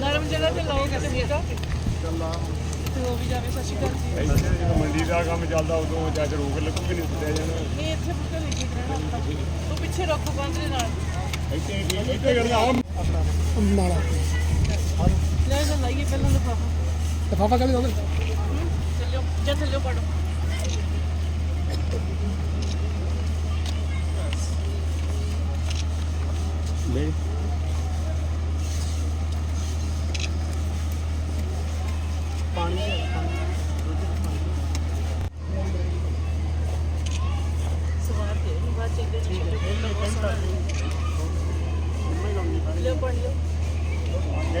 ਨਰਮ ਜਗ੍ਹਾ ਤੇ ਲਾਓ ਕਿਤੇ ਬੂਟਾ ਤੇ ਹੋ ਵੀ ਜਾਵੇ ਸਤਿ ਸ਼੍ਰੀ ਅਕਾਲ ਜੀ। ਇੱਥੇ ਜਦੋਂ ਮੰਡੀ ਦਾ ਕੰਮ ਚੱਲਦਾ ਉਦੋਂ ਜੱਜ ਰੋਕ ਲੱਗੂਗੀ ਨਹੀਂ ਉੱਤੇ ਜਾਣਾ ਨਹੀਂ ਇੱਥੇ ਬੂਟਾ ਲੈ ਕੇ ਰਹਿਣਾ ਤੂੰ ਪਿੱਛੇ ਰੱਖੋ ਬੰਦ ਦੇ ਨਾਲ। ਇੱਥੇ ਕੀ- ਇੱਥੇ ਕਰਦਾ ਆ ਮਾਲਾ ਲੈ ਜਾ ਲਾਈਏ ਪਹਿਲਾਂ ਲਫਾਫਾ। ਲਫਾਫਾ ਕਾਹਦੇ ਨਾਲ ਚੱਲਿਓ ਜਾਂ ਥੱਲਿਓ ਪੜੋ ਸਵਾਰ ਦੇ ਬਾਅਦ ਚੱਲਦੇ ਜੀ ਲਿਓ ਪੜ ਲਿਓ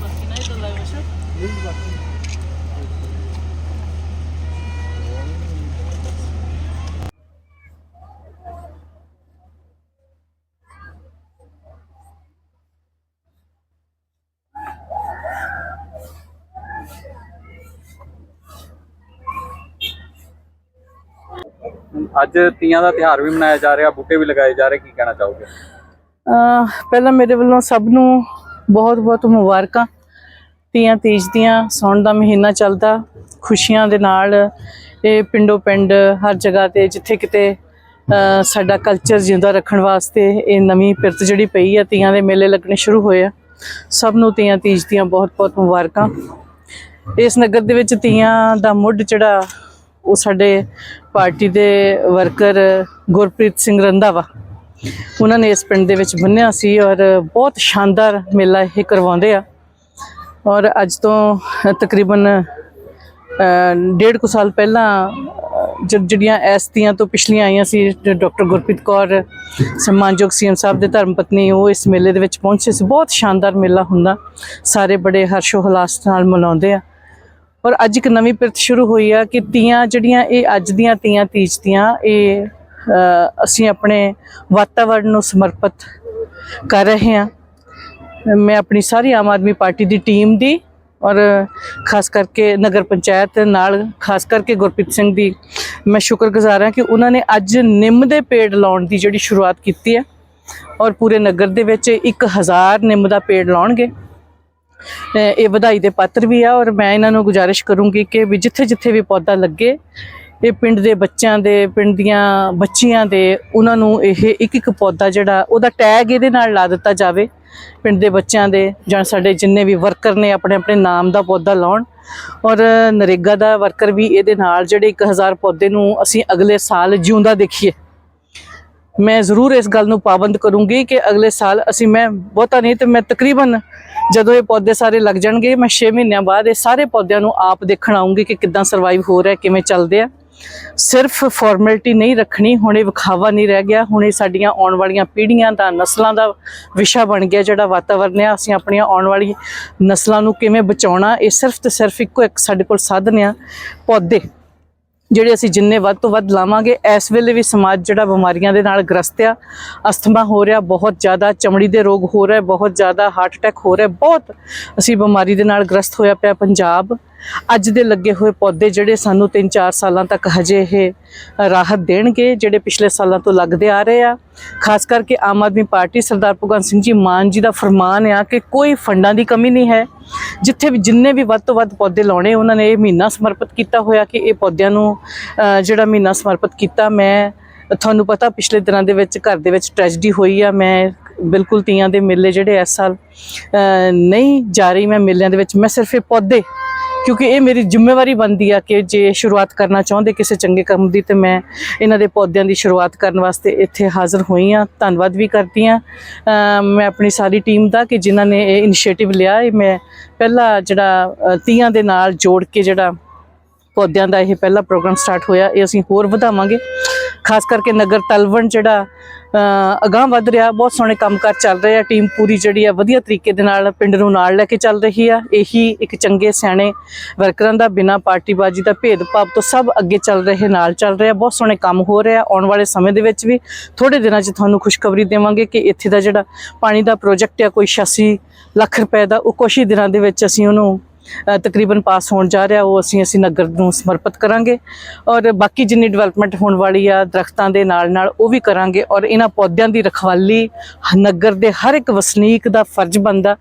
ਬਾਕੀ ਨਹੀਂ ਤਾਂ ਲਾਇਆ ਵਸ਼ਾ ਅੱਜ ਤੀਆਂ ਦਾ ਤਿਉਹਾਰ ਵੀ ਮਨਾਇਆ ਜਾ ਰਿਹਾ, ਬੂਟੇ ਵੀ ਲਗਾਏ ਜਾ ਰਹੇ, ਕੀ ਕਹਿਣਾ ਚਾਹੋਗੇ? ਪਹਿਲਾਂ ਮੇਰੇ ਵੱਲੋਂ ਸਭ ਨੂੰ ਬਹੁਤ ਬਹੁਤ ਮੁਬਾਰਕਾਂ। ਤੀਆਂ ਤੀਜ ਦੀਆਂ, ਸੌਣ ਦਾ ਮਹੀਨਾ ਚੱਲਦਾ, ਖੁਸ਼ੀਆਂ ਦੇ ਨਾਲ ਇਹ ਪਿੰਡੋ ਪਿੰਡ, ਹਰ ਜਗ੍ਹਾ ਤੇ ਜਿੱਥੇ ਕਿਤੇ ਸਾਡਾ ਕਲਚਰ ਜਿੰਦਾ ਰੱਖਣ ਵਾਸਤੇ ਇਹ ਨਵੀਂ ਪਿਰਤ ਜਿਹੜੀ ਪਈ ਆ, ਤੀਆਂ ਦੇ ਮੇਲੇ ਲੱਗਣੇ ਸ਼ੁਰੂ ਹੋਏ ਆ। ਸਭ ਨੂੰ ਤੀਆਂ ਤੀਜ ਦੀਆਂ ਬਹੁਤ ਬਹੁਤ ਮੁਬਾਰਕਾਂ। ਇਸ ਨਗਰ ਦੇ ਵਿੱਚ ਤੀਆਂ ਦਾ ਮੁੱਢ ਜਿਹੜਾ, ਉਹ ਸਾਡੇ ਪਾਰਟੀ ਦੇ ਵਰਕਰ ਗੁਰਪ੍ਰੀਤ ਸਿੰਘ ਰੰਧਾਵਾ ਉਹਨਾਂ ਨੇ ਇਸ ਪਿੰਡ ਦੇ ਵਿੱਚ ਬੰਨਿਆ ਸੀ ਔਰ ਬਹੁਤ ਸ਼ਾਨਦਾਰ ਮੇਲਾ ਇਹ ਕਰਵਾਉਂਦੇ ਆ। ਔਰ ਅੱਜ ਤੋਂ ਤਕਰੀਬਨ ਡੇਢ ਕੁ ਸਾਲ ਪਹਿਲਾਂ ਅ, ਜਦ ਜਿਹੜੀਆਂ ਐਸਤੀਆਂ ਤੋਂ ਪਿਛਲੀਆਂ ਆਈਆਂ ਸੀ ਡਾਕਟਰ ਗੁਰਪ੍ਰੀਤ ਕੌਰ ਸਨਮਾਨਯੋਗ ਸੀਐਮ ਸਾਹਿਬ ਦੇ ਧਰਮ ਪਤਨੀ ਉਹ ਇਸ ਮੇਲੇ ਦੇ ਵਿੱਚ ਪਹੁੰਚੇ ਸੀ। ਬਹੁਤ ਸ਼ਾਨਦਾਰ ਮੇਲਾ ਹੁੰਦਾ। ਸਾਰੇ ਬੜੇ ਹਰਸ਼ੋ ਹਲਾਸ ਨਾਲ ਮਨਾਉਂਦੇ ਆ। ਔਰ ਅੱਜ ਇੱਕ ਨਵੀਂ ਪਿਰਤ ਸ਼ੁਰੂ ਹੋਈ ਆ ਕਿ ਤੀਆਂ ਜਿਹੜੀਆਂ ਇਹ ਅੱਜ ਦੀਆਂ ਤੀਆਂ ਤੀਜ ਦੀਆਂ, ਇਹ ਅਸੀਂ ਆਪਣੇ ਵਾਤਾਵਰਣ ਨੂੰ ਸਮਰਪਿਤ ਕਰ ਰਹੇ ਹਾਂ। ਮੈਂ ਆਪਣੀ ਸਾਰੀ ਆਮ ਆਦਮੀ ਪਾਰਟੀ ਦੀ ਟੀਮ ਦੀ ਔਰ ਖਾਸ ਕਰਕੇ ਨਗਰ ਪੰਚਾਇਤ ਨਾਲ ਖਾਸ ਕਰਕੇ ਗੁਰਪ੍ਰੀਤ ਸਿੰਘ ਦੀ ਮੈਂ ਸ਼ੁਕਰਗੁਜ਼ਾਰ ਹਾਂ ਕਿ ਉਹਨਾਂ ਨੇ ਅੱਜ ਨਿੰਮ ਦੇ ਪੇੜ ਲਾਉਣ ਦੀ ਜਿਹੜੀ ਸ਼ੁਰੂਆਤ ਕੀਤੀ ਹੈ ਔਰ ਪੂਰੇ ਨਗਰ ਦੇ ਵਿੱਚ 1000 ਨਿੰਮ ਦਾ ਪੇੜ ਲਾਉਣਗੇ। ਇਹ ਵਧਾਈ ਦੇ ਪਾਤਰ ਵੀ ਆ ਔਰ ਮੈਂ ਇਹਨਾਂ ਨੂੰ ਗੁਜ਼ਾਰਿਸ਼ ਕਰੂੰਗੀ ਕਿ ਵੀ ਜਿੱਥੇ ਜਿੱਥੇ ਵੀ ਪੌਦਾ ਲੱਗੇ, ਇਹ ਪਿੰਡ ਦੇ ਬੱਚਿਆਂ ਦੇ, ਪਿੰਡ ਦੀਆਂ ਬੱਚੀਆਂ ਦੇ, ਉਹਨਾਂ ਨੂੰ ਇਹ ਇੱਕ ਇੱਕ ਪੌਦਾ ਜਿਹੜਾ, ਉਹਦਾ ਟੈਗ ਇਹਦੇ ਨਾਲ ਲਾ ਦਿੱਤਾ ਜਾਵੇ, ਪਿੰਡ ਦੇ ਬੱਚਿਆਂ ਦੇ ਜਾਂ ਸਾਡੇ ਜਿੰਨੇ ਵੀ ਵਰਕਰ ਨੇ ਆਪਣੇ ਆਪਣੇ ਨਾਮ ਦਾ ਪੌਦਾ ਲਾਉਣ ਔਰ ਨਰੇਗਾ ਦਾ ਵਰਕਰ ਵੀ ਇਹਦੇ ਨਾਲ ਜਿਹੜੇ 1000 ਪੌਦੇ ਨੂੰ ਅਸੀਂ ਅਗਲੇ ਸਾਲ ਜਿਉਂਦਾ ਦੇਖੀਏ। ਮੈਂ ਜ਼ਰੂਰ ਇਸ ਗੱਲ ਨੂੰ ਪਾਬੰਦ ਕਰੂੰਗੀ ਕਿ ਅਗਲੇ ਸਾਲ ਅਸੀਂ ਮੈਂ ਬਹੁਤਾ ਨਹੀਂ ਤੇ ਮੈਂ ਤਕਰੀਬਨ ਜਦੋਂ ਇਹ ਪੌਦੇ ਸਾਰੇ ਲੱਗ ਜਾਣਗੇ, ਮੈਂ 6 ਮਹੀਨਿਆਂ ਬਾਅਦ ਇਹ ਸਾਰੇ ਪੌਦਿਆਂ ਨੂੰ ਆਪ ਦੇਖਣ ਆਉਂਗੀ ਕਿ ਕਿੱਦਾਂ ਸਰਵਾਈਵ ਹੋ ਰਿਹਾ, ਕਿਵੇਂ ਚੱਲਦੇ ਆ। ਸਿਰਫ ਫਾਰਮੈਲਿਟੀ ਨਹੀਂ ਰੱਖਣੀ, ਹੁਣ ਇਹ ਵਿਖਾਵਾ ਨਹੀਂ ਰਹਿ ਗਿਆ, ਹੁਣ ਇਹ ਸਾਡੀਆਂ ਆਉਣ ਵਾਲੀਆਂ ਪੀੜ੍ਹੀਆਂ ਦਾ, ਨਸਲਾਂ ਦਾ ਵਿਸ਼ਾ ਬਣ ਗਿਆ ਜਿਹੜਾ ਵਾਤਾਵਰਨ ਆ, ਅਸੀਂ ਆਪਣੀਆਂ ਆਉਣ ਵਾਲੀ ਨਸਲਾਂ ਨੂੰ ਕਿਵੇਂ ਬਚਾਉਣਾ, ਇਹ ਸਿਰਫ ਤੇ ਸਿਰਫ ਇੱਕੋ ਇੱਕ ਸਾਡੇ ਕੋਲ ਸਾਧਨ ਆ, ਪੌਦੇ। ਜਿਹੜੇ ਅਸੀਂ ਜਿੰਨੇ ਵੱਧ ਤੋਂ ਵੱਧ ਲਾਵਾਂਗੇ, ਇਸ ਵੇਲੇ ਵੀ ਸਮਾਜ ਜਿਹੜਾ ਬਿਮਾਰੀਆਂ ਦੇ ਨਾਲ ਗ੍ਰਸਤ ਆ, ਅਸਥਮਾ ਹੋ ਰਿਹਾ, ਬਹੁਤ ਜ਼ਿਆਦਾ ਚਮੜੀ ਦੇ ਰੋਗ ਹੋ ਰਿਹਾ, ਬਹੁਤ ਜ਼ਿਆਦਾ ਹਾਰਟ ਅਟੈਕ ਹੋ ਰਿਹਾ, ਬਹੁਤ ਅਸੀਂ ਬਿਮਾਰੀ ਦੇ ਨਾਲ ਗ੍ਰਸਤ ਹੋਇਆ ਪਿਆ ਪੰਜਾਬ। ਅੱਜ ਦੇ ਲੱਗੇ ਹੋਏ ਪੌਦੇ ਜਿਹੜੇ ਸਾਨੂੰ 3-4 ਸਾਲਾਂ ਤੱਕ ਹਜੇ ਇਹ ਰਾਹਤ ਦੇਣਗੇ, ਜਿਹੜੇ ਪਿਛਲੇ ਸਾਲਾਂ ਤੋਂ ਲੱਗਦੇ ਆ ਰਹੇ ਆ। ਖਾਸ ਕਰਕੇ ਆਮ ਆਦਮੀ ਪਾਰਟੀ ਸਰਦਾਰ ਭਗਵੰਤ ਸਿੰਘ ਜੀ ਮਾਨ ਜੀ ਦਾ ਫਰਮਾਨ ਆ ਕਿ ਕੋਈ ਫੰਡਾਂ ਦੀ ਕਮੀ ਨਹੀਂ ਹੈ। ਜਿੱਥੇ ਵੀ ਜਿੰਨੇ ਵੀ ਵੱਧ ਤੋਂ ਵੱਧ ਪੌਦੇ ਲਾਉਣੇ, ਉਹਨਾਂ ਨੇ ਇਹ ਮਹੀਨਾ ਸਮਰਪਿਤ ਕੀਤਾ ਹੋਇਆ ਕਿ ਇਹ ਪੌਦਿਆਂ ਨੂੰ ਜਿਹੜਾ ਮਹੀਨਾ ਸਮਰਪਿਤ ਕੀਤਾ, ਮੈਂ ਤੁਹਾਨੂੰ ਪਤਾ ਪਿਛਲੇ ਦਿਨਾਂ ਦੇ ਵਿੱਚ ਘਰ ਦੇ ਵਿੱਚ ਟ੍ਰੈਜਡੀ ਹੋਈ ਆ। ਮੈਂ ਬਿਲਕੁਲ ਤੀਆਂ ਦੇ ਮੇਲੇ ਜਿਹੜੇ ਇਸ ਸਾਲ ਨਹੀਂ ਜਾ ਰਹੀ, ਮੈਂ ਮੇਲਿਆਂ ਦੇ ਵਿੱਚ, ਮੈਂ ਸਿਰਫ ਇਹ ਪੌਦੇ ਕਿਉਂਕਿ ਇਹ ਮੇਰੀ ਜ਼ਿੰਮੇਵਾਰੀ ਬਣਦੀ ਆ ਕਿ ਜੇ ਸ਼ੁਰੂਆਤ ਕਰਨਾ ਚਾਹੁੰਦੇ ਕਿਸੇ ਚੰਗੇ ਕੰਮ ਦੀ, ਤੇ ਮੈਂ ਇਹਨਾਂ ਦੇ ਪੌਦਿਆਂ ਦੀ ਸ਼ੁਰੂਆਤ ਕਰਨ ਵਾਸਤੇ ਇੱਥੇ ਹਾਜ਼ਰ ਹੋਈ ਆ। ਧੰਨਵਾਦ ਵੀ ਕਰਦੀ ਆ। ਮੈਂ ਆਪਣੀ ਸਾਰੀ ਟੀਮ ਦਾ ਕਿ ਜਿਨ੍ਹਾਂ ਨੇ ਇਹ ਇਨੀਸ਼ੀਏਟਿਵ ਲਿਆ, ਇਹ ਮੈਂ ਪਹਿਲਾ ਜਿਹੜਾ ਤੀਆਂ ਦੇ ਨਾਲ ਜੋੜ ਕੇ ਜਿਹੜਾ ਪੌਦਿਆਂ ਦਾ ਇਹ ਪਹਿਲਾ ਪ੍ਰੋਗਰਾਮ ਸਟਾਰਟ ਹੋਇਆ, ਇਹ ਅਸੀਂ ਹੋਰ ਵਧਾਵਾਂਗੇ। ਖਾਸ ਕਰਕੇ ਨਗਰ ਤਲਵਣ ਜਿਹੜਾ ਅ, ਅਗਾਂਹ ਵੱਧ ਰਿਹਾ ਬਹੁਤ ਸੋਹਣੇ ਕੰਮਕਾਰ ਚੱਲ ਰਹੇ ਆ ਟੀਮ ਪੂਰੀ ਜਿਹੜੀ ਆ ਵਧੀਆ ਤਰੀਕੇ ਦੇ ਨਾਲ ਪਿੰਡ ਨੂੰ ਨਾਲ ਲੈ ਕੇ ਚੱਲ ਰਹੀ ਆ। ਇਹੀ ਇੱਕ ਚੰਗੇ ਸਿਆਣੇ ਵਰਕਰਾਂ ਦਾ ਬਿਨਾਂ ਪਾਰਟੀਬਾਜ਼ੀ ਦਾ ਭੇਦਭਾਵ ਤੋਂ ਸਭ ਅੱਗੇ ਚੱਲ ਰਹੇ ਨਾਲ ਚੱਲ ਰਹੇ ਆ। ਬਹੁਤ ਸੋਹਣੇ ਕੰਮ ਹੋ ਰਹੇ ਆ। ਆਉਣ ਵਾਲੇ ਸਮੇਂ ਦੇ ਵਿੱਚ ਵੀ ਥੋੜੇ ਦਿਨਾਂ 'ਚ ਤੁਹਾਨੂੰ ਖੁਸ਼ਖਬਰੀ ਦੇਵਾਂਗੇ ਕਿ ਇੱਥੇ ਦਾ ਜਿਹੜਾ ਪਾਣੀ ਦਾ ਪ੍ਰੋਜੈਕਟ ਆ ਕੋਈ 86 ਲੱਖ ਰੁਪਏ ਦਾ ਉਹ ਕੁਛ ਹੀ ਦਿਨਾਂ ਦੇ ਵਿੱਚ ਅਸੀਂ ਉਹਨੂੰ ਤਕਰੀਬਨ ਪਾਸ ਹੋਣ ਜਾ ਰਿਹਾ, ਉਹ ਅਸੀਂ ਅਸੀਂ ਨਗਰ ਨੂੰ ਸਮਰਪਿਤ ਕਰਾਂਗੇ ਔਰ ਬਾਕੀ ਜਿੰਨੀ ਡਿਵੈਲਪਮੈਂਟ ਹੋਣ ਵਾਲੀ ਆ, ਦਰਖਤਾਂ ਦੇ ਨਾਲ ਨਾਲ ਉਹ ਵੀ ਕਰਾਂਗੇ ਔਰ ਇਹਨਾਂ ਪੌਦਿਆਂ ਦੀ ਰਖਵਾਲੀ ਨਗਰ ਦੇ ਹਰ ਇੱਕ ਵਸਨੀਕ ਦਾ ਫਰਜ਼ ਬਣਦਾ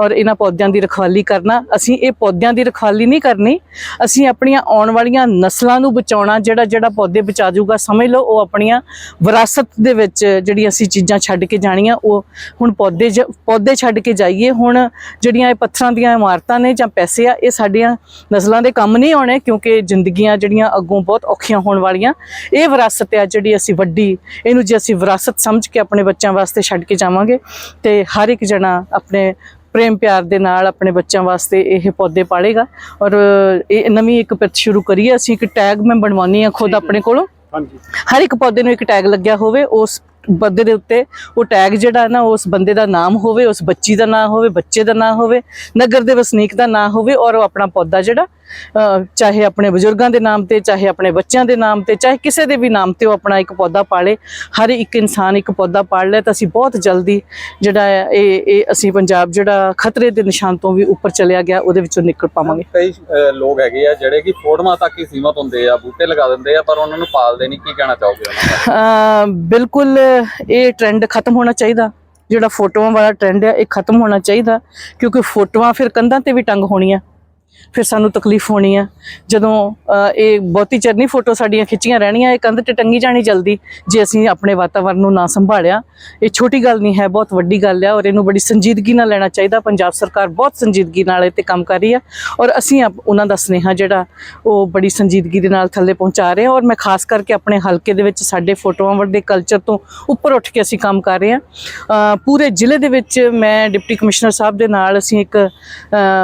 ਔਰ ਇਹਨਾਂ ਪੌਦਿਆਂ ਦੀ ਰਖਵਾਲੀ ਕਰਨਾ। ਅਸੀਂ ਇਹ ਪੌਦਿਆਂ ਦੀ ਰਖਵਾਲੀ ਨਹੀਂ ਕਰਨੀ, ਅਸੀਂ ਆਪਣੀਆਂ ਆਉਣ ਵਾਲੀਆਂ ਨਸਲਾਂ ਨੂੰ ਬਚਾਉਣਾ, ਜਿਹੜਾ ਜਿਹੜਾ ਪੌਦੇ ਬਚਾ ਜਾਊਗਾ, ਸਮਝ ਲਓ, ਉਹ ਆਪਣੀਆਂ ਵਿਰਾਸਤ ਦੇ ਵਿੱਚ ਜਿਹੜੀ ਅਸੀਂ ਚੀਜ਼ਾਂ ਛੱਡ ਕੇ ਜਾਣੀਆਂ, ਉਹ ਹੁਣ ਪੌਦੇ ਜ- ਪੌਦੇ ਛੱਡ ਕੇ ਜਾਈਏ। ਹੁਣ ਜਿਹੜੀਆਂ ਇਹ ਪੱਥਰਾਂ ਦੀਆਂ ਇਮਾਰਤਾਂ ਨੇ ਜਾਂ ਪੈਸੇ ਆ ਇਹ ਸਾਡੀਆਂ ਨਸਲਾਂ ਦੇ ਕੰਮ ਨਹੀਂ ਆਉਣੇ ਕਿਉਂਕਿ ਜ਼ਿੰਦਗੀਆਂ ਜਿਹੜੀਆਂ ਅੱਗੋਂ ਬਹੁਤ ਔਖੀਆਂ ਹੋਣ ਵਾਲੀਆਂ। ਇਹ ਵਿਰਾਸਤ ਆ ਜਿਹੜੀ ਅਸੀਂ ਵੱਡੀ ਇਹਨੂੰ ਜੇ ਅਸੀਂ ਵਿਰਾਸਤ ਸਮਝ ਕੇ ਆਪਣੇ ਬੱਚਿਆਂ ਵਾਸਤੇ ਛੱਡ ਕੇ ਜਾਵਾਂਗੇ ਤੇ ਹਰ ਇੱਕ ਜਣਾ ਆਪਣੇ ਪ੍ਰੇਮ ਪਿਆਰ ਦੇ ਨਾਲ ਆਪਣੇ ਬੱਚਿਆਂ ਵਾਸਤੇ ਇਹ ਪੌਦੇ ਪਾਲੇਗਾ। ਔਰ ਇਹ ਨਵੀਂ ਇੱਕ ਪਿੱਤ ਸ਼ੁਰੂ ਕਰੀਏ ਅਸੀਂ ਇੱਕ ਟੈਗ ਮੈਂ ਬਣਵਾਉਣੀ ਆ ਖੁਦ ਆਪਣੇ ਕੋਲੋਂ। ਹਾਂਜੀ। ਹਰ ਇੱਕ ਪੌਦੇ ਨੂੰ ਇੱਕ ਟੈਗ ਲੱਗਿਆ ਹੋਵੇ ਉਸ ਪੌਦੇ ਦੇ ਉੱਤੇ ਉਹ ਟੈਗ ਜਿਹੜਾ ਨਾ ਉਸ ਬੰਦੇ ਦਾ ਨਾਮ ਹੋਵੇ, ਉਸ ਬੱਚੀ ਦਾ ਨਾਮ ਹੋਵੇ, ਬੱਚੇ ਦਾ ਨਾਮ ਹੋਵੇ, ਨਗਰ ਦੇ ਵਸਨੀਕ ਦਾ ਨਾਮ ਹੋਵੇ ਔਰ ਉਹ ਆਪਣਾ ਪੌਦਾ ਜਿਹੜਾ ਚਾਹੇ ਆਪਣੇ ਬਜ਼ੁਰਗਾਂ ਦੇ ਨਾਮ ਤੇ ਚਾਹੇ ਆਪਣੇ ਬੱਚਿਆਂ ਦੇ ਨਾਮ ਤੇ ਚਾਹੇ ਕਿਸੇ ਦੇ ਵੀ ਨਾਮ ਤੇ ਉਹ ਆਪਣਾ ਇੱਕ ਪੌਦਾ ਪਾਲੇ। ਹਰ ਇੱਕ ਇਨਸਾਨ ਇੱਕ ਪੌਦਾ ਪਾਲ ਲੈ ਤਾਂ ਅਸੀਂ ਬਹੁਤ ਜਲਦੀ ਜਿਹੜਾ ਇਹ ਇਹ ਅਸੀਂ ਪੰਜਾਬ ਜਿਹੜਾ ਖਤਰੇ ਦੇ ਨਿਸ਼ਾਨ ਤੋਂ ਵੀ ਉੱਪਰ ਚਲਿਆ ਗਿਆ ਉਹਦੇ ਵਿੱਚੋਂ ਨਿਕਲ ਪਾਵਾਂਗੇ। ਕਈ ਲੋਕ ਹੈਗੇ ਆ ਜਿਹੜੇ ਕਿ ਫੋਟੋਆਂ ਤੱਕ ਹੀ ਸੀਮਤ ਹੁੰਦੇ ਆ ਬੂਟੇ ਲਗਾ ਦਿੰਦੇ ਆ ਪਰ ਉਹਨਾਂ ਨੂੰ ਪਾਲਦੇ ਨਹੀਂ ਕੀ ਕਹਿਣਾ ਚਾਹੋਗੇ ਉਹਨਾਂ ਬਾਰੇ? ਬਿਲਕੁਲ ਇਹ ਟ੍ਰੈਂਡ ਖਤਮ ਹੋਣਾ ਚਾਹੀਦਾ। ਜਿਹੜਾ ਫੋਟੋਆਂ ਵਾਲਾ ਟ੍ਰੈਂਡ ਹੈ ਇਹ ਖਤਮ ਹੋਣਾ ਚਾਹੀਦਾ ਕਿਉਂਕਿ ਫੋਟੋਆਂ ਫਿਰ ਕੰਧਾਂ ਤੇ ਵੀ ਟੰਗ ਹੋਣੀਆਂ। ਫਿਰ ਸਾਨੂੰ ਤਕਲੀਫ ਹੋਣੀ ਆ। ਜਦੋਂ ਇਹ ਬਹੁਤੀ ਚਰਨੀ ਫੋਟੋ ਸਾਡੀਆਂ ਖਿੱਚੀਆਂ ਰਹਿਣੀਆਂ, ਇਹ ਕੰਧ ਤੇ ਟੰਗੀ ਜਾਣੀ ਜਲਦੀ, ਜੇ ਅਸੀਂ ਆਪਣੇ ਵਾਤਾਵਰਣ ਨੂੰ ਨਾ ਸੰਭਾਲਿਆ। ਇਹ ਛੋਟੀ ਗੱਲ ਨਹੀਂ ਹੈ, ਬਹੁਤ ਵੱਡੀ ਗੱਲ ਹੈ ਔਰ ਇਹਨੂੰ ਬੜੀ ਸੰਜੀਦਗੀ ਨਾਲ ਲੈਣਾ ਚਾਹੀਦਾ। ਪੰਜਾਬ ਸਰਕਾਰ ਬਹੁਤ ਸੰਜੀਦਗੀ ਨਾਲ ਇਹ ਤੇ ਕੰਮ ਕਰ ਰਹੀ ਹੈ ਔਰ ਅਸੀਂ ਆਪ- ਉਹਨਾਂ ਦਾ ਸਨੇਹਾ ਜਿਹੜਾ, ਉਹ ਬੜੀ ਸੰਜੀਦਗੀ ਦੇ ਨਾਲ ਥੱਲੇ ਪਹੁੰਚਾ ਰਹੇ ਹਾਂ ਔਰ ਮੈਂ ਖਾਸ ਕਰਕੇ ਆਪਣੇ ਹਲਕੇ ਦੇ ਵਿੱਚ ਸਾਡੇ ਫੋਟੋਆਂ ਵਰਡੇ ਕਲਚਰ ਤੋਂ ਉੱਪਰ ਉੱਠ ਕੇ ਅਸੀਂ ਕੰਮ ਕਰ ਰਹੇ ਹਾਂ। ਪੂਰੇ ਜ਼ਿਲ੍ਹੇ ਦੇ ਵਿੱਚ ਮੈਂ ਡਿਪਟੀ ਕਮਿਸ਼ਨਰ ਸਾਹਿਬ ਦੇ ਨਾਲ ਅਸੀਂ ਇੱਕ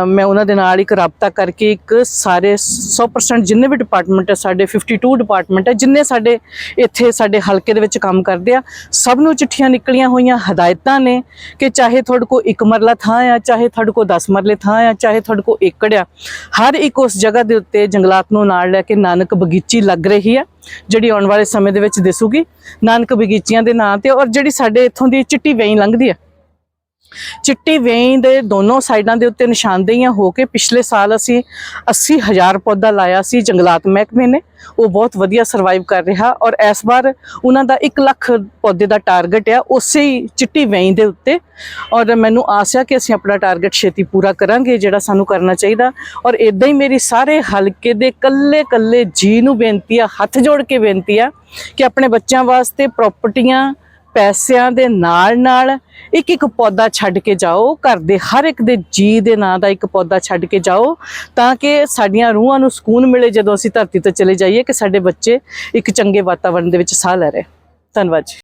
ਮੈਂ ਉਹਨਾਂ ਦੇ ਨਾਲ ਇੱਕ ਰਾਬਤਾ ਕਰਕੇ ਇੱਕ ਸਾਰੇ 100% ਜਿੰਨੇ ਵੀ ਡਿਪਾਰਟਮੈਂਟ ਹੈ ਸਾਡੇ 52 ਡਿਪਾਰਟਮੈਂਟ ਹੈ ਜਿੰਨੇ ਸਾਡੇ ਇੱਥੇ ਸਾਡੇ ਹਲਕੇ ਦੇ ਵਿੱਚ ਕੰਮ ਕਰਦੇ ਆ, ਸਭ ਨੂੰ ਚਿੱਠੀਆਂ ਨਿਕਲੀਆਂ ਹੋਈਆਂ, ਹਦਾਇਤਾਂ ਨੇ ਕਿ ਚਾਹੇ ਤੁਹਾਡੇ ਕੋ ਇੱਕ ਮਰਲਾ ਥਾਂ ਆ, ਚਾਹੇ ਤੁਹਾਡੇ ਕੋ 10 ਮਰਲੇ ਥਾਂ ਆ, ਚਾਹੇ ਤੁਹਾਡੇ ਕੋ ਏਕੜ ਆ, ਹਰ ਇੱਕ ਉਸ ਜਗ੍ਹਾ ਦੇ ਉੱਤੇ ਜੰਗਲਾਤ ਨੂੰ ਨਾਲ ਲੈ ਕੇ ਨਾਨਕ ਬਗੀਚੀ ਲੱਗ ਰਹੀ ਹੈ ਜਿਹੜੀ ਆਉਣ ਵਾਲੇ ਸਮੇਂ ਦੇ ਵਿੱਚ ਦਿਸੂਗੀ, ਨਾਨਕ ਬਗੀਚੀਆਂ ਦੇ ਨਾਂ ਤੇ ਔਰ ਜਿਹੜੀ ਸਾਡੇ ਇੱਥੋਂ ਦੀ ਚਿੱਟੀ ਵੇਈ ਲੰਘਦੀ ਹੈ ਚਿੱਟੀ ਵੇਈ ਦੇ ਦੋਨੋਂ ਸਾਈਡਾਂ ਦੇ ਉੱਤੇ ਨਿਸ਼ਾਨਦੇਹੀਆਂ ਹੋ ਕੇ ਪਿਛਲੇ ਸਾਲ ਅਸੀਂ 80000 ਪੌਦਾ ਲਾਇਆ ਸੀ ਜੰਗਲਾਤ ਮਹਿਕਮੇ ਨੇ। ਉਹ ਬਹੁਤ ਵਧੀਆ ਸਰਵਾਈਵ ਕਰ ਰਿਹਾ ਔਰ ਇਸ ਵਾਰ ਉਹਨਾਂ ਦਾ 1 ਲੱਖ ਪੌਦੇ ਦਾ ਟਾਰਗੇਟ ਆ, ਉਸੇ ਹੀ ਚਿੱਟੀ ਵੇਈ ਦੇ ਉੱਤੇ। ਔਰ ਮੈਨੂੰ ਆਸ ਆ ਕਿ ਅਸੀਂ ਆਪਣਾ ਟਾਰਗੇਟ ਛੇਤੀ ਪੂਰਾ ਕਰਾਂਗੇ, ਜਿਹੜਾ ਸਾਨੂੰ ਕਰਨਾ ਚਾਹੀਦਾ। ਔਰ ਇਦਾਂ ਹੀ ਮੇਰੀ ਸਾਰੇ ਹਲਕੇ ਦੇ ਕੱਲੇ ਕੱਲੇ ਜੀ ਨੂੰ ਬੇਨਤੀ ਆ, ਹੱਥ ਜੋੜ ਕੇ ਬੇਨਤੀ ਆ ਕਿ ਆਪਣੇ ਬੱਚਿਆਂ ਵਾਸਤੇ ਪ੍ਰਾਪਰਟੀਆਂ ਪੈਸਿਆਂ ਦੇ ਨਾਲ ਨਾਲ ਇੱਕ ਇੱਕ ਪੌਦਾ ਛੱਡ ਕੇ ਜਾਓ, ਘਰ ਦੇ ਹਰ ਇੱਕ ਦੇ ਜੀ ਦੇ ਨਾਂ ਦਾ ਇੱਕ ਪੌਦਾ ਛੱਡ ਕੇ ਜਾਓ, ਤਾਂ ਕਿ ਸਾਡੀਆਂ ਰੂਹਾਂ ਨੂੰ ਸਕੂਨ ਮਿਲੇ ਜਦੋਂ ਅਸੀਂ ਧਰਤੀ ਤੋਂ ਚਲੇ ਜਾਈਏ, ਕਿ ਸਾਡੇ ਬੱਚੇ ਇੱਕ ਚੰਗੇ ਵਾਤਾਵਰਣ ਦੇ ਵਿੱਚ ਸਾਹ ਲੈ ਰਹੇ। ਧੰਨਵਾਦ ਜੀ।